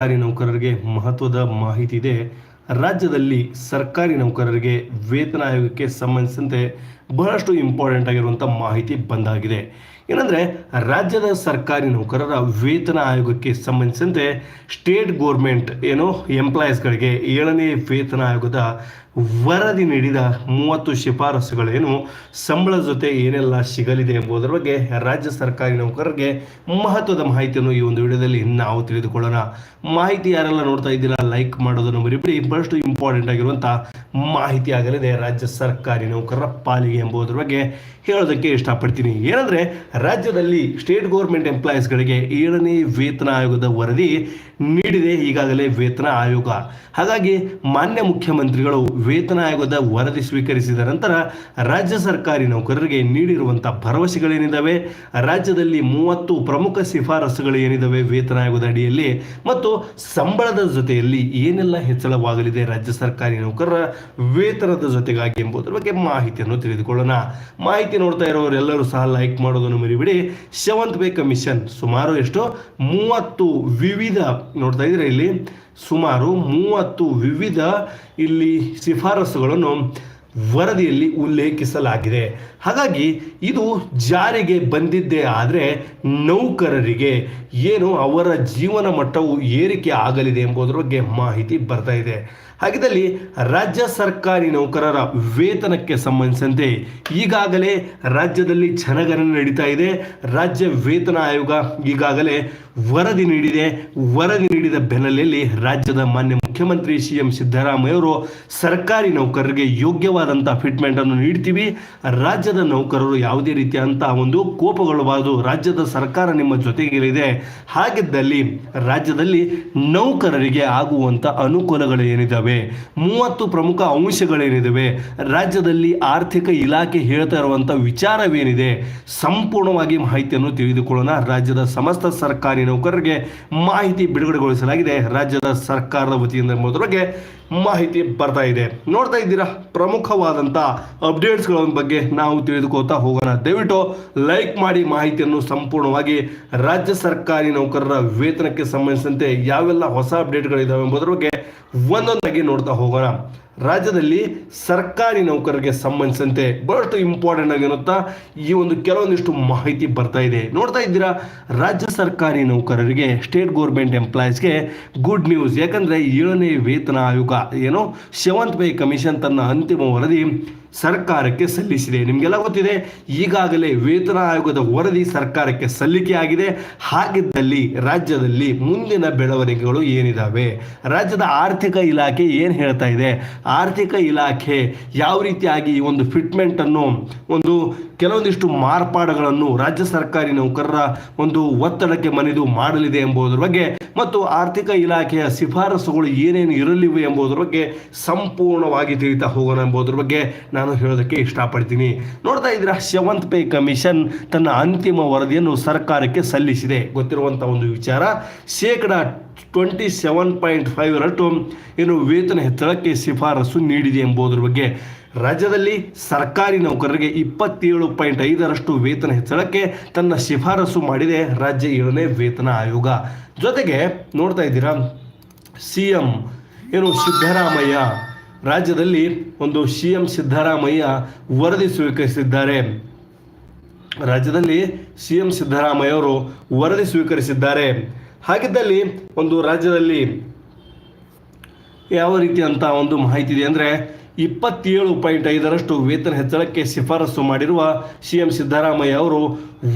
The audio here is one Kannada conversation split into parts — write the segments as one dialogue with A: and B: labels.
A: ಸರ್ಕಾರಿ ನೌಕರರಿಗೆ ಮಹತ್ವದ ಮಾಹಿತಿ ಇದೆ. ರಾಜ್ಯದಲ್ಲಿ ಸರ್ಕಾರಿ ನೌಕರರಿಗೆ ವೇತನ ಆಯೋಗಕ್ಕೆ ಸಂಬಂಧಿಸಿದಂತೆ ಬಹಳಷ್ಟು ಇಂಪಾರ್ಟೆಂಟ್ ಆಗಿರುವಂಥ ಮಾಹಿತಿ ಬಂದಾಗಿದೆ. ಏನಂದರೆ, ರಾಜ್ಯದ ಸರ್ಕಾರಿ ನೌಕರರ ವೇತನ ಆಯೋಗಕ್ಕೆ ಸಂಬಂಧಿಸಿದಂತೆ ಸ್ಟೇಟ್ ಗೋರ್ಮೆಂಟ್ ಏನು ಎಂಪ್ಲಾಯೀಸ್ಗಳಿಗೆ ಏಳನೇ ವೇತನ ಆಯೋಗದ ವರದಿ ನೀಡಿದ ಮೂವತ್ತು ಶಿಫಾರಸುಗಳೇನು? ಸಂಬಳ ಜೊತೆ ಏನೆಲ್ಲ ಸಿಗಲಿದೆ ಎಂಬುದರ ಬಗ್ಗೆ ರಾಜ್ಯ ಸರ್ಕಾರಿ ನೌಕರರಿಗೆ ಮಹತ್ವದ ಮಾಹಿತಿಯನ್ನು ಈ ಒಂದು ವಿಡಿಯೋದಲ್ಲಿ ನಾವು ತಿಳಿದುಕೊಳ್ಳೋಣ. ಮಾಹಿತಿ ಯಾರೆಲ್ಲ ನೋಡ್ತಾ ಇದ್ದೀರಾ, ಲೈಕ್ ಮಾಡೋದನ್ನು ಮರಿಬಿಡಿ. ಬಹಳಷ್ಟು ಇಂಪಾರ್ಟೆಂಟ್ ಆಗಿರುವಂಥ ಮಾಹಿತಿ ಆಗಲಿದೆ ರಾಜ್ಯ ಸರ್ಕಾರಿ ನೌಕರರ ಪಾಲಿಗೆ ಎಂಬುದರ ಬಗ್ಗೆ ಹೇಳೋದಕ್ಕೆ ಇಷ್ಟಪಡ್ತೀನಿ. ಏನಂದ್ರೆ, ರಾಜ್ಯದಲ್ಲಿ ಸ್ಟೇಟ್ ಗೌರ್ಮೆಂಟ್ ಎಂಪ್ಲಾಯೀಸ್ಗಳಿಗೆ ಏಳನೇ ವೇತನ ಆಯೋಗದ ವರದಿ ನೀಡಿದೆ. ಈಗಾಗಲೇ ವೇತನ ಆಯೋಗ. ಹಾಗಾಗಿ ಮಾನ್ಯ ಮುಖ್ಯಮಂತ್ರಿಗಳು ವೇತನ ಆಯೋಗದ ವರದಿ ಸ್ವೀಕರಿಸಿದ ನಂತರ ರಾಜ್ಯ ಸರ್ಕಾರಿ ನೌಕರರಿಗೆ ನೀಡಿರುವಂಥ ಭರವಸೆಗಳೇನಿದ್ದಾವೆ ರಾಜ್ಯದಲ್ಲಿ ಮೂವತ್ತು ಪ್ರಮುಖ ಶಿಫಾರಸುಗಳು ಏನಿದ್ದಾವೆ ವೇತನ ಆಯೋಗದ ಅಡಿಯಲ್ಲಿ? ಮತ್ತು ಸಂಬಳದ ಜೊತೆಯಲ್ಲಿ ಏನೆಲ್ಲ ಹೆಚ್ಚಳವಾಗಲಿದೆ ರಾಜ್ಯ ಸರ್ಕಾರಿ ನೌಕರರ ವೇತನದ ಜೊತೆಗಾಗಿ ಎಂಬುದರ ಬಗ್ಗೆ ಮಾಹಿತಿಯನ್ನು ತಿಳಿದುಕೊಳ್ಳೋಣ. ಮಾಹಿತಿ ನೋಡ್ತಾ ಇರೋರೆಲ್ಲರೂ ಸಹ ಲೈಕ್ ಮಾಡೋದನ್ನು ಮರಿಬಿಡಿ. ಸೆವೆಂತ್ ಬೇ ಕಮಿಷನ್ ಸುಮಾರು ಎಷ್ಟು? ಮೂವತ್ತು ವಿವಿಧ ನೋಡ್ತಾ ಇದ್ರೆ ಇಲ್ಲಿ ಸುಮಾರು ಮೂವತ್ತು ವಿವಿಧ ಇಲ್ಲಿ ಶಿಫಾರಸುಗಳನ್ನು ವರದಿಯಲ್ಲಿ ಉಲ್ಲೇಖಿಸಲಾಗಿದೆ. ಹಾಗಾಗಿ ಇದು ಜಾರಿಗೆ ಬಂದಿದ್ದೇ ಆದರೆ ನೌಕರರಿಗೆ ಏನು ಅವರ ಜೀವನ ಮಟ್ಟವು ಏರಿಕೆ ಆಗಲಿದೆ ಎಂಬುದರ ಬಗ್ಗೆ ಮಾಹಿತಿ ಬರ್ತಾ ಇದೆ. ಹಾಗಿದ್ದಲ್ಲಿ ರಾಜ್ಯ ಸರ್ಕಾರಿ ನೌಕರರ ವೇತನಕ್ಕೆ ಸಂಬಂಧಿಸಿದಂತೆ ಈಗಾಗಲೇ ರಾಜ್ಯದಲ್ಲಿ ಜನಗಣನೆ ನಡೀತಾ ಇದೆ. ರಾಜ್ಯ ವೇತನ ಆಯೋಗ ಈಗಾಗಲೇ ವರದಿ ನೀಡಿದೆ. ವರದಿ ನೀಡಿದ ಬೆನ್ನಲೆಯಲ್ಲಿ ರಾಜ್ಯದ ಮಾನ್ಯ ಮುಖ್ಯಮಂತ್ರಿ ಸಿ ಎಂ ಸಿದ್ದರಾಮಯ್ಯ ಅವರು ಸರ್ಕಾರಿ ನೌಕರರಿಗೆ ಯೋಗ್ಯವಾದಂಥ ಫಿಟ್ಮೆಂಟ್ ಅನ್ನು ನೀಡ್ತೀವಿ. ರಾಜ್ಯದ ನೌಕರರು ಯಾವುದೇ ರೀತಿಯಂತ ಒಂದು ಕೋಪಗೊಳ್ಳಬಾರದು. ರಾಜ್ಯದ ಸರ್ಕಾರ ನಿಮ್ಮ ಜೊತೆಗಿರಲಿದೆ ಹಾಗಿದ್ದಲ್ಲಿ ರಾಜ್ಯದಲ್ಲಿ ನೌಕರರಿಗೆ ಆಗುವಂಥ ಅನುಕೂಲಗಳು ಏನಿದ್ದಾವೆ ಮೂವತ್ತು ಪ್ರಮುಖ ಅಂಶಗಳೇನಿದ್ದಾವೆ ರಾಜ್ಯದಲ್ಲಿ ಆರ್ಥಿಕ ಇಲಾಖೆ ಹೇಳ್ತಾ ಇರುವಂಥ ವಿಚಾರವೇನಿದೆ? ಸಂಪೂರ್ಣವಾಗಿ ಮಾಹಿತಿಯನ್ನು ತಿಳಿದುಕೊಳ್ಳೋಣ. ರಾಜ್ಯದ ಸಮಸ್ತ ಸರ್ಕಾರಿ ನೌಕರರಿಗೆ ಮಾಹಿತಿ ಬಿಡುಗಡೆಗೊಳಿಸಲಾಗಿದೆ. ರಾಜ್ಯದ ಸರ್ಕಾರದ ವತಿಯಿಂದ ಎಂಬುದರ ಬಗ್ಗೆ ಮಾಹಿತಿ ಬರ್ತಾ ಇದೆ. ನೋಡ್ತಾ ಇದ್ದೀರಾ ಪ್ರಮುಖವಾದಂಥ ಅಪ್ಡೇಟ್ಸ್ಗಳ ಬಗ್ಗೆ ನಾವು ತಿಳಿದುಕೊಳ್ತಾ ಹೋಗೋಣ. ದಯವಿಟ್ಟು ಲೈಕ್ ಮಾಡಿ ಮಾಹಿತಿಯನ್ನು ಸಂಪೂರ್ಣವಾಗಿ ರಾಜ್ಯ ಸರ್ಕಾರಿ ನೌಕರರ ವೇತನಕ್ಕೆ ಸಂಬಂಧಿಸಿದಂತೆ ಯಾವೆಲ್ಲ ಹೊಸ ಅಪ್ಡೇಟ್ಗಳಿದ್ದಾವೆ ಎಂಬುದರ ಬಗ್ಗೆ ಒಂದೊಂದಾಗಿ ನೋಡ್ತಾ ಹೋಗೋಣ. ರಾಜ್ಯದಲ್ಲಿ ಸರ್ಕಾರಿ ನೌಕರರಿಗೆ ಸಂಬಂಧಿಸಿದಂತೆ ಬಹಳಷ್ಟು ಇಂಪಾರ್ಟೆಂಟ್ ಆಗಿರುತ್ತಾ ಈ ಒಂದು ಕೆಲವೊಂದಿಷ್ಟು ಮಾಹಿತಿ ಬರ್ತಾ ಇದೆ. ನೋಡ್ತಾ ಇದ್ದೀರಾ? ರಾಜ್ಯ ಸರ್ಕಾರಿ ನೌಕರರಿಗೆ ಸ್ಟೇಟ್ ಗೌರ್ಮೆಂಟ್ ಎಂಪ್ಲಾಯೀಸ್ಗೆ ಗುಡ್ ನ್ಯೂಸ್ ಯಾಕಂದರೆ ಏಳನೇ ವೇತನ ಆಯೋಗ ಏನು ಸೆವೆಂತ್ ಪೇ ಕಮಿಷನ್ ತನ್ನ ಅಂತಿಮ ವರದಿ ಸರ್ಕಾರಕ್ಕೆ ಸಲ್ಲಿಸಿದೆ. ನಿಮಗೆಲ್ಲ ಗೊತ್ತಿದೆ, ಈಗಾಗಲೇ ವೇತನ ಆಯೋಗದ ವರದಿ ಸರ್ಕಾರಕ್ಕೆ ಸಲ್ಲಿಕೆಯಾಗಿದೆ ಹಾಗಿದ್ದಲ್ಲಿ ರಾಜ್ಯದಲ್ಲಿ ಮುಂದಿನ ಬೆಳವಣಿಗೆಗಳು ಏನಿದಾವೆ? ರಾಜ್ಯದ ಆರ್ಥಿಕ ಇಲಾಖೆ ಏನು ಹೇಳ್ತಾ ಇದೆ? ಆರ್ಥಿಕ ಇಲಾಖೆ ಯಾವ ರೀತಿಯಾಗಿ ಈ ಒಂದು ಫಿಟ್ಮೆಂಟನ್ನು ಒಂದು ಕೆಲವೊಂದಿಷ್ಟು ಮಾರ್ಪಾಡುಗಳನ್ನು ರಾಜ್ಯ ಸರ್ಕಾರಿ ನೌಕರರ ಒಂದು ಒತ್ತಡಕ್ಕೆ ಮನೆದು ಮಾಡಲಿದೆ ಎಂಬುದರ ಬಗ್ಗೆ ಮತ್ತು ಆರ್ಥಿಕ ಇಲಾಖೆಯ ಶಿಫಾರಸುಗಳು ಏನೇನು ಇರಲಿವೆ ಎಂಬುದರ ಬಗ್ಗೆ ಸಂಪೂರ್ಣವಾಗಿ ತಿಳಿತಾ ಹೋಗೋಣ ಎಂಬುದರ ಬಗ್ಗೆ ನಾನು ಹೇಳೋದಕ್ಕೆ ಇಷ್ಟಪಡ್ತೀನಿ. ನೋಡ್ತಾ ಇದ್ರೆ ಶವಂತ್ ಪೇ ಕಮಿಷನ್ ತನ್ನ ಅಂತಿಮ ವರದಿಯನ್ನು ಸರ್ಕಾರಕ್ಕೆ ಸಲ್ಲಿಸಿದೆ. ಗೊತ್ತಿರುವಂಥ ಒಂದು ವಿಚಾರ, ಶೇಕಡ ಟ್ವೆಂಟಿ ಸೆವೆನ್ ಪಾಯಿಂಟ್ ಫೈವರಷ್ಟು ಏನು ವೇತನ ಹೆಚ್ಚಳಕ್ಕೆ ಶಿಫಾರಸು ನೀಡಿದೆ ಎಂಬುದರ ಬಗ್ಗೆ ರಾಜ್ಯದಲ್ಲಿ ಸರ್ಕಾರಿ ನೌಕರರಿಗೆ ಇಪ್ಪತ್ತೇಳು ಪಾಯಿಂಟ್ ಐದರಷ್ಟು ವೇತನ ಹೆಚ್ಚಳಕ್ಕೆ ತನ್ನ ಶಿಫಾರಸು ಮಾಡಿದೆ ರಾಜ್ಯ ಏಳನೇ ವೇತನ ಆಯೋಗ. ಜೊತೆಗೆ ನೋಡ್ತಾ ಇದ್ದೀರಾ ಸಿ ಎಂ ಏನು ಸಿದ್ದರಾಮಯ್ಯ, ರಾಜ್ಯದಲ್ಲಿ ಒಂದು ಸಿ ಎಂ ಸಿದ್ದರಾಮಯ್ಯ ವರದಿ ಸ್ವೀಕರಿಸಿದ್ದಾರೆ. ರಾಜ್ಯದಲ್ಲಿ ಸಿ ಎಂ ಸಿದ್ದರಾಮಯ್ಯ ಅವರು ವರದಿ ಸ್ವೀಕರಿಸಿದ್ದಾರೆ. ಹಾಗಿದ್ದಲ್ಲಿ ಒಂದು ರಾಜ್ಯದಲ್ಲಿ ಯಾವ ರೀತಿಯಂಥ ಒಂದು ಮಾಹಿತಿ ಇದೆ? ಅಂದರೆ ಇಪ್ಪತ್ತೇಳು ಪಾಯಿಂಟ್ ಐದರಷ್ಟು ವೇತನ ಹೆಚ್ಚಳಕ್ಕೆ ಶಿಫಾರಸು ಮಾಡಿರುವ ಸಿಎಂ ಸಿದ್ದರಾಮಯ್ಯ ಅವರು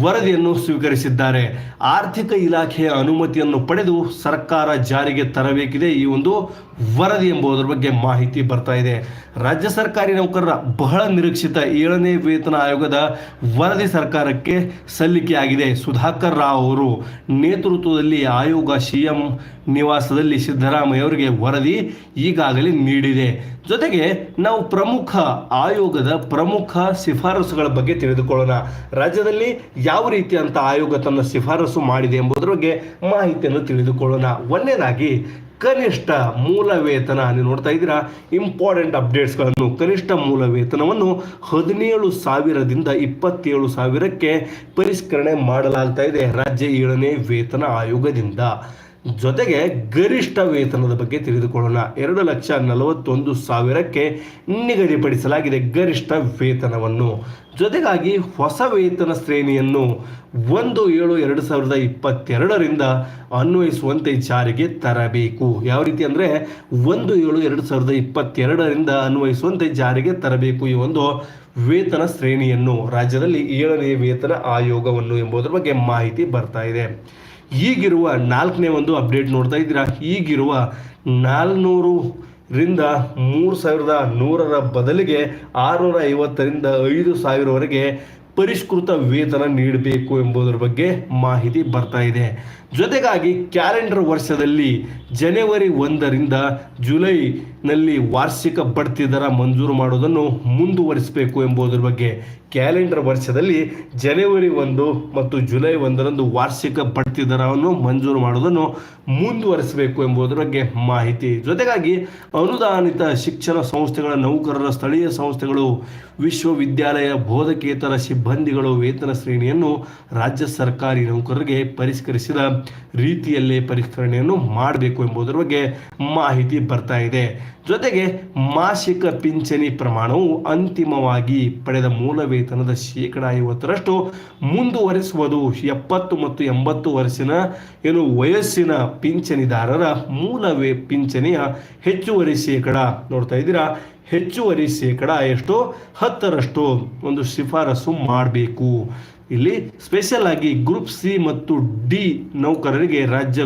A: ವರದಿಯನ್ನು ಸ್ವೀಕರಿಸಿದ್ದಾರೆ. ಆರ್ಥಿಕ ಇಲಾಖೆಯ ಅನುಮತಿಯನ್ನು ಪಡೆದು ಸರ್ಕಾರ ಜಾರಿಗೆ ತರಬೇಕಿದೆ ಈ ಒಂದು ವರದಿ ಎಂಬುದರ ಬಗ್ಗೆ ಮಾಹಿತಿ ಬರ್ತಾ ಇದೆ. ರಾಜ್ಯ ಸರ್ಕಾರಿ ನೌಕರರ ಬಹಳ ನಿರೀಕ್ಷಿತ ಏಳನೇ ವೇತನ ಆಯೋಗದ ವರದಿ ಸರ್ಕಾರಕ್ಕೆ ಸಲ್ಲಿಕೆಯಾಗಿದೆ ಸುಧಾಕರ್ ರಾವ್ ಅವರು ನೇತೃತ್ವದಲ್ಲಿ ಆಯೋಗ ಸಿಎಂ ನಿವಾಸದಲ್ಲಿ ಸಿದ್ದರಾಮಯ್ಯ ಅವರಿಗೆ ವರದಿ ಈಗಾಗಲೇ ನೀಡಿದೆ. ಜೊತೆಗೆ ನಾವು ಪ್ರಮುಖ ಆಯೋಗದ ಪ್ರಮುಖ ಶಿಫಾರಸುಗಳ ಬಗ್ಗೆ ತಿಳಿದುಕೊಳ್ಳೋಣ. ರಾಜ್ಯದಲ್ಲಿ ಯಾವ ರೀತಿಯಂತ ಆಯೋಗ ತನ್ನ ಶಿಫಾರಸು ಮಾಡಿದೆ ಎಂಬುದರ ಬಗ್ಗೆ ಮಾಹಿತಿಯನ್ನು ತಿಳಿದುಕೊಳ್ಳೋಣ. ಒಂದನೇದಾಗಿ ಕನಿಷ್ಠ ಮೂಲ ವೇತನ ನೀವು ನೋಡ್ತಾ ಇದ್ದೀರಾ ಇಂಪಾರ್ಟೆಂಟ್ ಅಪ್ಡೇಟ್ಸ್ಗಳನ್ನು ಕನಿಷ್ಠ ಮೂಲ ವೇತನವನ್ನು ಹದಿನೇಳು ಸಾವಿರದಿಂದ ಇಪ್ಪತ್ತೇಳು ಸಾವಿರಕ್ಕೆ ಪರಿಷ್ಕರಣೆ ಮಾಡಲಾಗ್ತಾ ಇದೆ. ರಾಜ್ಯ ಏಳನೇ ವೇತನ ಆಯೋಗದಿಂದ. ಜೊತೆಗೆ ಗರಿಷ್ಠ ವೇತನದ ಬಗ್ಗೆ ತಿಳಿದುಕೊಳ್ಳೋಣ. ಎರಡು ಲಕ್ಷ ನಲವತ್ತೊಂದು ಸಾವಿರಕ್ಕೆ ನಿಗದಿಪಡಿಸಲಾಗಿದೆ ಗರಿಷ್ಠ ವೇತನವನ್ನು. ಜೊತೆಗಾಗಿ ಹೊಸ ವೇತನ ಶ್ರೇಣಿಯನ್ನು ಒಂದು ಏಳು ಎರಡು ಸಾವಿರದ ಇಪ್ಪತ್ತೆರಡರಿಂದ ಅನ್ವಯಿಸುವಂತೆ ಜಾರಿಗೆ ತರಬೇಕು. ಯಾವ ರೀತಿ ಅಂದರೆ ಒಂದು ಏಳು ಎರಡು ಸಾವಿರದ ಇಪ್ಪತ್ತೆರಡರಿಂದ ಅನ್ವಯಿಸುವಂತೆ ಜಾರಿಗೆ ತರಬೇಕು ಈ ಒಂದು ವೇತನ ಶ್ರೇಣಿಯನ್ನು. ರಾಜ್ಯದಲ್ಲಿ ಏಳನೇ ವೇತನ ಆಯೋಗವನ್ನು ಎಂಬುದರ ಬಗ್ಗೆ ಮಾಹಿತಿ ಬರ್ತಾ ಇದೆ. ಈಗಿರುವ ನಾಲ್ಕನೇ ಒಂದು ಅಪ್ಡೇಟ್ ನೋಡ್ತಾ ಇದ್ದೀರಾ? ಈಗಿರುವ ನಾಲ್ನೂರು ರಿಂದ ಮೂರು ಸಾವಿರದ ನೂರರ ಬದಲಿಗೆ ಆರುನೂರ ಐವತ್ತರಿಂದ ಐದು ಸಾವಿರವರೆಗೆ ಪರಿಷ್ಕೃತ ವೇತನ ನೀಡಬೇಕು ಎಂಬುದರ ಬಗ್ಗೆ ಮಾಹಿತಿ ಬರ್ತಾ ಇದೆ. ಜೊತೆಗಾಗಿ ಕ್ಯಾಲೆಂಡರ್ ವರ್ಷದಲ್ಲಿ ಜನವರಿ ಒಂದರಿಂದ ಜುಲೈನಲ್ಲಿ ವಾರ್ಷಿಕ ಬಡ್ತಿ ದರ ಮಂಜೂರು ಮಾಡುವುದನ್ನು ಮುಂದುವರಿಸಬೇಕು ಎಂಬುದರ ಬಗ್ಗೆ ಕ್ಯಾಲೆಂಡರ್ ವರ್ಷದಲ್ಲಿ ಜನವರಿ ಒಂದು ಮತ್ತು ಜುಲೈ ಒಂದರಂದು ವಾರ್ಷಿಕ ಬಡ್ತಿ ದರವನ್ನು ಮಂಜೂರು ಮಾಡುವುದನ್ನು ಮುಂದುವರಿಸಬೇಕು ಎಂಬುದರ ಬಗ್ಗೆ ಮಾಹಿತಿ. ಜೊತೆಗಾಗಿ ಅನುದಾನಿತ ಶಿಕ್ಷಣ ಸಂಸ್ಥೆಗಳ ನೌಕರರ ಸ್ಥಳೀಯ ಸಂಸ್ಥೆಗಳು, ವಿಶ್ವವಿದ್ಯಾಲಯ ಬೋಧಕೇತರ ಸಿಬ್ಬಂದಿಗಳು ವೇತನ ಶ್ರೇಣಿಯನ್ನು ರಾಜ್ಯ ಸರ್ಕಾರಿ ನೌಕರರಿಗೆ ಪರಿಷ್ಕರಿಸಿದ ರೀತಿಯಲ್ಲೇ ಪರಿಷ್ಕರಣೆಯನ್ನು ಮಾಡಬೇಕು ಎಂಬುದರ ಬಗ್ಗೆ ಮಾಹಿತಿ ಬರ್ತಾ ಇದೆ. ಜೊತೆಗೆ ಮಾಸಿಕ ಪಿಂಚಣಿ ಪ್ರಮಾಣವು ಅಂತಿಮವಾಗಿ ಪಡೆದ ಮೂಲ ವೇತನದ ಶೇಕಡ ಐವತ್ತರಷ್ಟು ಮುಂದುವರಿಸುವುದು ಎಪ್ಪತ್ತು ಮತ್ತು ಎಂಬತ್ತು ವರ್ಷಿನ ಏನು ವಯಸ್ಸಿನ ಪಿಂಚಣಿದಾರರ ಮೂಲ ವೇ ಪಿಂಚಣಿಯ ಹೆಚ್ಚುವರಿ ಶೇಕಡ ನೋಡ್ತಾ ಇದ್ದೀರಾ? ಹೆಚ್ಚುವರಿ ಶೇಕಡ ಎಷ್ಟು? ಹತ್ತರಷ್ಟು. ಒಂದು ಶಿಫಾರಸು ಮಾಡಬೇಕು. ಇಲ್ಲಿ ಸ್ಪೆಷಲ್ ಆಗಿ ಗ್ರೂಪ್ ಸಿ ಮತ್ತು ಡಿ ನೌಕರರಿಗೆ ರಾಜ್ಯ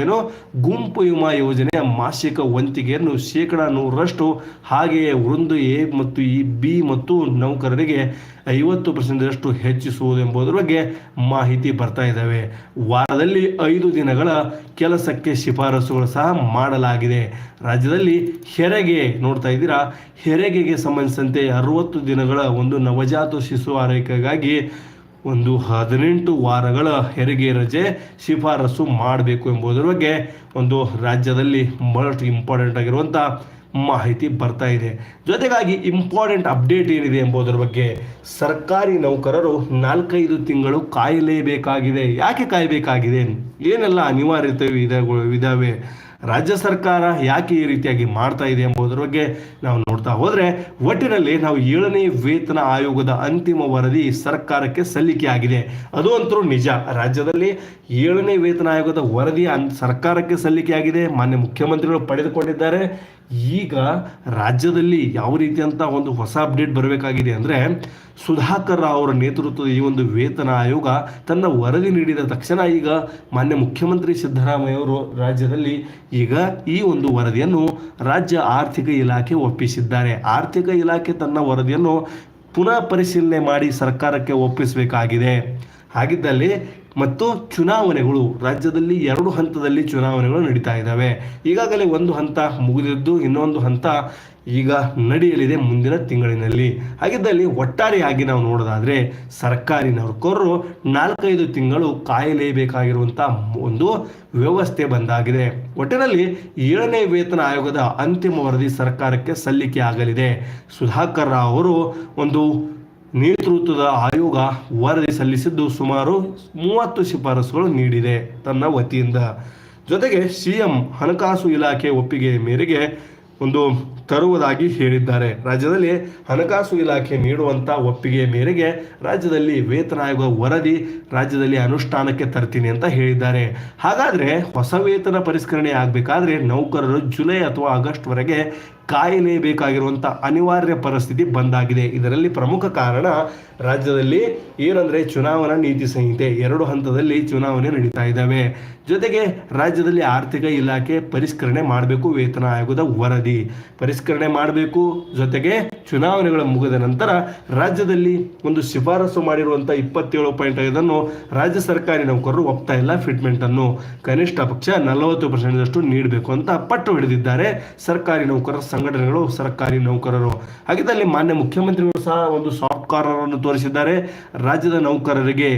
A: ಏನೋ ಗುಂಪು ವಿಮಾ ಯೋಜನೆಯ ಮಾಸಿಕ ವಂತಿಗೆಯನ್ನು ಶೇಕಡ ನೂರರಷ್ಟು, ಹಾಗೆಯೇ ಒಂದು ಎ ಮತ್ತು ಈ ಬಿ ಮತ್ತು ನೌಕರರಿಗೆ ಐವತ್ತು ಪರ್ಸೆಂಟಷ್ಟು ಹೆಚ್ಚಿಸುವುದು ಎಂಬುದರ ಬಗ್ಗೆ ಮಾಹಿತಿ ಬರ್ತಾ ಇದ್ದಾವೆ. ವಾರದಲ್ಲಿ ಐದು ದಿನಗಳ ಕೆಲಸಕ್ಕೆ ಶಿಫಾರಸುಗಳು ಸಹ ಮಾಡಲಾಗಿದೆ. ರಾಜ್ಯದಲ್ಲಿ ಹೆರಿಗೆ ನೋಡ್ತಾ ಇದ್ದೀರಾ? ಹೆರಿಗೆಗೆ ಸಂಬಂಧಿಸಿದಂತೆ ಅರವತ್ತು ದಿನಗಳ ಒಂದು ನವಜಾತ ಶಿಶು ಆರೈಕೆಗಾಗಿ ಒಂದು ಹದಿನೆಂಟು ವಾರಗಳ ಹೆರಿಗೆ ರಜೆ ಶಿಫಾರಸು ಮಾಡಬೇಕು ಎಂಬುದರ ಬಗ್ಗೆ ಒಂದು ರಾಜ್ಯದಲ್ಲಿ ಬಹಳಷ್ಟು ಇಂಪಾರ್ಟೆಂಟ್ ಆಗಿರುವಂಥ ಮಾಹಿತಿ ಬರ್ತಾ ಇದೆ. ಜೊತೆಗಾಗಿ ಇಂಪಾರ್ಟೆಂಟ್ ಅಪ್ಡೇಟ್ ಏನಿದೆ ಎಂಬುದರ ಬಗ್ಗೆ ಸರ್ಕಾರಿ ನೌಕರರು ನಾಲ್ಕೈದು ತಿಂಗಳು ಕಾಯಲೇಬೇಕಾಗಿದೆ. ಯಾಕೆ ಕಾಯಬೇಕಾಗಿದೆ? ಏನೆಲ್ಲ ಅನಿವಾರ್ಯತೆ ವಿಧಗಳು ಇದಾವೆ? ರಾಜ್ಯ ಸರ್ಕಾರ ಯಾಕೆ ಈ ರೀತಿಯಾಗಿ ಮಾಡ್ತಾ ಇದೆ ಎಂಬುದರ ಬಗ್ಗೆ ನಾವು ನೋಡ್ತಾ ಹೋದರೆ, ಒಟ್ಟಿನಲ್ಲಿ ನಾವು ಏಳನೇ ವೇತನ ಆಯೋಗದ ಅಂತಿಮ ವರದಿ ಸರ್ಕಾರಕ್ಕೆ ಸಲ್ಲಿಕೆ ಆಗಿದೆ. ಅದು ಅಂತರೂ ನಿಜ. ರಾಜ್ಯದಲ್ಲಿ ಏಳನೇ ವೇತನ ಆಯೋಗದ ವರದಿ ಅನ್ ಸರ್ಕಾರಕ್ಕೆ ಸಲ್ಲಿಕೆ ಆಗಿದೆ. ಮಾನ್ಯ ಮುಖ್ಯಮಂತ್ರಿಗಳು ಪಡೆದುಕೊಂಡಿದ್ದಾರೆ. ಈಗ ರಾಜ್ಯದಲ್ಲಿ ಯಾವ ರೀತಿಯಂಥ ಒಂದು ಹೊಸ ಅಪ್ಡೇಟ್ ಬರಬೇಕಾಗಿದೆ ಅಂದರೆ ಸುಧಾಕರ್ ರಾವ್ ಅವರ ನೇತೃತ್ವದ ಈ ಒಂದು ವೇತನ ಆಯೋಗ ತನ್ನ ವರದಿ ನೀಡಿದ ತಕ್ಷಣ ಈಗ ಮಾನ್ಯ ಮುಖ್ಯಮಂತ್ರಿ ಸಿದ್ದರಾಮಯ್ಯ ಅವರು ರಾಜ್ಯದಲ್ಲಿ ಈಗ ಈ ಒಂದು ವರದಿಯನ್ನು ರಾಜ್ಯ ಆರ್ಥಿಕ ಇಲಾಖೆ ಒಪ್ಪಿಸಿದ್ದಾರೆ. ಆರ್ಥಿಕ ಇಲಾಖೆ ತನ್ನ ವರದಿಯನ್ನು ಪುನಃ ಪರಿಶೀಲನೆ ಮಾಡಿ ಸರ್ಕಾರಕ್ಕೆ ಒಪ್ಪಿಸಬೇಕಾಗಿದೆ. ಹಾಗಿದ್ದಲ್ಲಿ ಮತ್ತು ಚುನಾವಣೆಗಳು, ರಾಜ್ಯದಲ್ಲಿ ಎರಡು ಹಂತದಲ್ಲಿ ಚುನಾವಣೆಗಳು ನಡೀತಾ ಇದ್ದಾವೆ. ಈಗಾಗಲೇ ಒಂದು ಹಂತ ಮುಗಿದಿದ್ದು ಇನ್ನೊಂದು ಹಂತ ಈಗ ನಡೆಯಲಿದೆ ಮುಂದಿನ ತಿಂಗಳಿನಲ್ಲಿ. ಹಾಗಿದ್ದಲ್ಲಿ ಒಟ್ಟಾರೆಯಾಗಿ ನಾವು ನೋಡೋದಾದರೆ ಸರ್ಕಾರಿ ನೌಕರರು ನಾಲ್ಕೈದು ತಿಂಗಳು ಕಾಯಲೇಬೇಕಾಗಿರುವಂಥ ಒಂದು ವ್ಯವಸ್ಥೆ ಬಂದಾಗಿದೆ. ಒಟ್ಟಿನಲ್ಲಿ ಏಳನೇ ವೇತನ ಆಯೋಗದ ಅಂತಿಮ ವರದಿ ಸರ್ಕಾರಕ್ಕೆ ಸಲ್ಲಿಕೆ ಆಗಲಿದೆ. ಸುಧಾಕರ್ ರಾವ್ ಅವರು ಒಂದು ನೇತೃತ್ವದ ಆಯೋಗ ವರದಿ ಸಲ್ಲಿಸಿದ್ದು ಸುಮಾರು ಮೂವತ್ತು ಶಿಫಾರಸುಗಳು ನೀಡಿದೆ ತನ್ನ ವತಿಯಿಂದ. ಜೊತೆಗೆ ಸಿಎಂ ಹಣಕಾಸು ಇಲಾಖೆ ಒಪ್ಪಿಗೆ ಮೇರೆಗೆ ಒಂದು ತರುವುದಾಗಿ ಹೇಳಿದ್ದಾರೆ. ರಾಜ್ಯದಲ್ಲಿ ಹಣಕಾಸು ಇಲಾಖೆ ನೀಡುವಂಥ ಒಪ್ಪಿಗೆ ಮೇರೆಗೆ ರಾಜ್ಯದಲ್ಲಿ ವೇತನ ಆಯೋಗ ವರದಿ ರಾಜ್ಯದಲ್ಲಿ ಅನುಷ್ಠಾನಕ್ಕೆ ತರ್ತೀನಿ ಅಂತ ಹೇಳಿದ್ದಾರೆ. ಹಾಗಾದರೆ ಹೊಸ ವೇತನ ಪರಿಷ್ಕರಣೆ ಆಗಬೇಕಾದ್ರೆ ನೌಕರರು ಜುಲೈ ಅಥವಾ ಆಗಸ್ಟ್ವರೆಗೆ ಕಾಯಲೇಬೇಕಾಗಿರುವಂಥ ಅನಿವಾರ್ಯ ಪರಿಸ್ಥಿತಿ ಬಂದಾಗಿದೆ. ಇದರಲ್ಲಿ ಪ್ರಮುಖ ಕಾರಣ ರಾಜ್ಯದಲ್ಲಿ ಏನಂದರೆ ಚುನಾವಣಾ ನೀತಿ ಸಂಹಿತೆ ಎರಡು ಹಂತದಲ್ಲಿ ಚುನಾವಣೆ ನಡೀತಾ ಇದ್ದಾವೆ. ಜೊತೆಗೆ ರಾಜ್ಯದಲ್ಲಿ ಆರ್ಥಿಕ ಇಲಾಖೆ ಪರಿಷ್ಕರಣೆ ಮಾಡಬೇಕು ವೇತನ ಆಯೋಗದ ವರದಿ. ಪರಿಷ್ಕರಣೆ ಮಾಡಬೇಕು, ಜೊತೆಗೆ ಚುನಾವಣೆಗಳ ಮುಗಿದ ನಂತರ ರಾಜ್ಯದಲ್ಲಿ ಒಂದು ಶಿಫಾರಸು ಮಾಡಿರುವಂಥ ಇಪ್ಪತ್ತೇಳು ಪಾಯಿಂಟ್ ಐದನ್ನು ರಾಜ್ಯ ಸರ್ಕಾರಿ ನೌಕರರು ಒಪ್ತಾ ಇಲ್ಲ ಫಿಟ್ಮೆಂಟನ್ನು ಕನಿಷ್ಠ ಪಕ್ಷ ನಲವತ್ತು ಪರ್ಸೆಂಟ್ದಷ್ಟು ನೀಡಬೇಕು ಅಂತ ಪಟ್ಟು ಹಿಡಿದಿದ್ದಾರೆ ಸರ್ಕಾರಿ ನೌಕರರ ಸಂಘಟನೆಗಳು, ಸರ್ಕಾರಿ ನೌಕರರು. ಹಾಗಿದ್ದಲ್ಲಿ ಮಾನ್ಯ ಮುಖ್ಯಮಂತ್ರಿಗಳು ಸಹ ಒಂದು ಸಾಫ್ಟ್ ಕಾರ್ನರ್ ಅನ್ನು ತೋರಿಸಿದ್ದಾರೆ. ರಾಜ್ಯದ ನೌಕರರಿಗೆ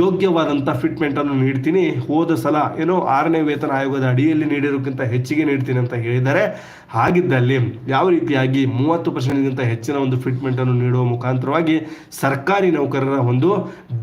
A: ಯೋಗ್ಯವಾದಂಥ ಫಿಟ್ಮೆಂಟ್ ಅನ್ನು ನೀಡ್ತೀನಿ. ಹೋದ ಸಲ ಏನೋ ಆರನೇ ವೇತನ ಆಯೋಗದ ಅಡಿಯಲ್ಲಿ ನೀಡಿರೋಕ್ಕಿಂತ ಹೆಚ್ಚಿಗೆ ನೀಡ್ತೀನಿ ಅಂತ ಹೇಳಿದ್ದಾರೆ. ಹಾಗಿದ್ದಲ್ಲಿ ಯಾವ ರೀತಿಯಾಗಿ ಮೂವತ್ತು ಪರ್ಸೆಂಟ್ಗಿಂತ ಹೆಚ್ಚಿನ ಒಂದು ಫಿಟ್ಮೆಂಟ್ ಅನ್ನು ನೀಡುವ ಮುಖಾಂತರವಾಗಿ ಸರ್ಕಾರಿ ನೌಕರರ ಒಂದು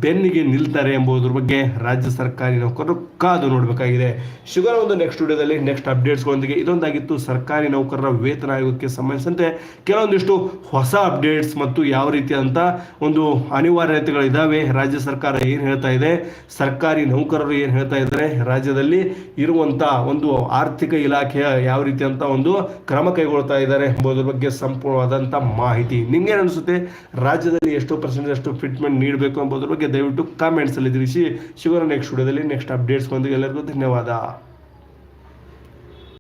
A: ಬೆನ್ನಿಗೆ ನಿಲ್ತಾರೆ ಎಂಬುದರ ಬಗ್ಗೆ ರಾಜ್ಯ ಸರ್ಕಾರಿ ನೌಕರರು ಕಾದು ನೋಡಬೇಕಾಗಿದೆ. ಶುಗರ್ ಒಂದು ನೆಕ್ಸ್ಟ್ ವಿಡಿಯೋದಲ್ಲಿ ನೆಕ್ಸ್ಟ್ ಅಪ್ಡೇಟ್ಸ್ಗಳೊಂದಿಗೆ ಇದೊಂದಾಗಿತ್ತು. ಸರ್ಕಾರಿ ನೌಕರರ ವೇತನ ಆಯೋಗಕ್ಕೆ ಸಂಬಂಧಿಸಿದಂತೆ ಕೆಲವೊಂದಿಷ್ಟು ಹೊಸ ಅಪ್ಡೇಟ್ಸ್ ಮತ್ತು ಯಾವ ರೀತಿಯಾದಂಥ ಒಂದು ಅನಿವಾರ್ಯತೆಗಳಿದ್ದಾವೆ ರಾಜ್ಯ ಸರ್ಕಾರ ಏನು ಹೇಳ್ತಾ ಇದೆ? ಸರ್ಕಾರಿ ನೌಕರರು ಏನು ಹೇಳ್ತಾ ಇದ್ದಾರೆ? ರಾಜ್ಯದಲ್ಲಿ ಇರುವಂಥ ಒಂದು ಆರ್ಥಿಕ ಇಲಾಖೆಯ ಯಾವ ರೀತಿಯಂಥ ಒಂದು ಕ್ರಮ ಕೈಗೊಳ್ತಾ ಇದ್ದಾರೆ ಎಂಬುದರ ಬಗ್ಗೆ ಸಂಪೂರ್ಣವಾದಂಥ ಮಾಹಿತಿ. ನಿಮ್ಗೆ ಅನಿಸುತ್ತೆ? ರಾಜ್ಯದಲ್ಲಿ ಎಷ್ಟು ಪರ್ಸೆಂಟ್ ಅಷ್ಟು ಫಿಟ್ಮೆಂಟ್ ನೀಡಬೇಕು ಎಂಬುದರ ಬಗ್ಗೆ ದಯವಿಟ್ಟು ಕಾಮೆಂಟ್ಸಲ್ಲಿ ತಿಳಿಸಿ. ಶುಗರ್ ನೆಕ್ಸ್ಟ್ ವಿಡಿಯೋದಲ್ಲಿ ನೆಕ್ಸ್ಟ್ ಅಪ್ಡೇಟ್ಸ್ ಬಂದಿಗೆ ಎಲ್ಲರಿಗೂ ಧನ್ಯವಾದ.